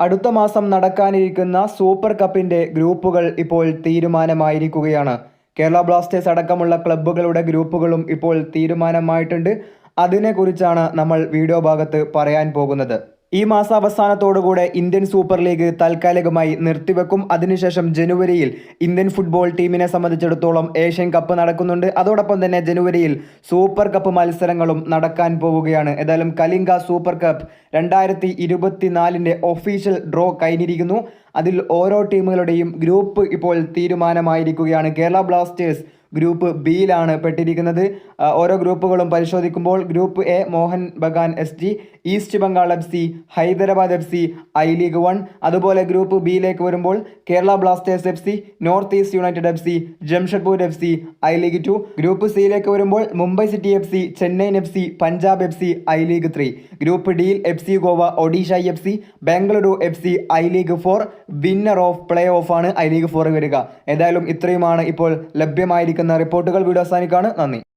അടുത്ത മാസം നടക്കാനിരിക്കുന്ന സൂപ്പർ കപ്പിന്റെ ഗ്രൂപ്പുകൾ ഇപ്പോൾ തീരുമാനമായിരിക്കുകയാണ്. കേരള ബ്ലാസ്റ്റേഴ്സ് അടക്കമുള്ള ക്ലബ്ബുകളുടെ ഗ്രൂപ്പുകളും ഇപ്പോൾ തീരുമാനമായിട്ടുണ്ട്. അതിനെക്കുറിച്ചാണ് നമ്മൾ വീഡിയോ ഭാഗത്ത് പറയാൻ പോകുന്നത്. ഈ മാസാവസാനത്തോടുകൂടെ ഇന്ത്യൻ സൂപ്പർ ലീഗ് താൽക്കാലികമായി നിർത്തിവെക്കും. അതിനുശേഷം ജനുവരിയിൽ ഇന്ത്യൻ ഫുട്ബോൾ ടീമിനെ സംബന്ധിച്ചിടത്തോളം ഏഷ്യൻ കപ്പ് നടക്കുന്നുണ്ട്. അതോടൊപ്പം തന്നെ ജനുവരിയിൽ സൂപ്പർ കപ്പ് മത്സരങ്ങളും നടക്കാൻ പോവുകയാണ്. ഏതായാലും കലിംഗ സൂപ്പർ കപ്പ് രണ്ടായിരത്തി ഇരുപത്തിനാലിന്റെ ഒഫീഷ്യൽ ഡ്രോ കഴിഞ്ഞിരിക്കുന്നു. അതിൽ ഓരോ ടീമുകളുടെയും ഗ്രൂപ്പ് ഇപ്പോൾ തീരുമാനമായിരിക്കുകയാണ് കേരള ബ്ലാസ്റ്റേഴ്സ് ഗ്രൂപ്പ് ബിയിലാണ് പെട്ടിരിക്കുന്നത് ഓരോ ഗ്രൂപ്പുകളും പരിശോധിക്കുമ്പോൾ group A Mohun Bagan S G east Bengal F C Hyderabad F C I league one അതുപോലെ ഗ്രൂപ്പ് ബിയിലേക്ക് വരുമ്പോൾ Kerala blasters F C north east united F C Jamshedpur F C I league two group സിയിലേക്ക് വരുമ്പോൾ Mumbai city F C Chennaiyin F C Punjab F C I league three group ഡിയിൽ F C Goa Odisha F C Bengaluru F C I league four winner off play ആണ് I league four വരിക. എന്തായാലും ഇത്രയുമാണ് ഇപ്പോൾ ലഭ്യമായിരിക്കുന്ന റിപ്പോർട്ടുകൾ. Video അവസാനിക്കാണ് നന്ദി.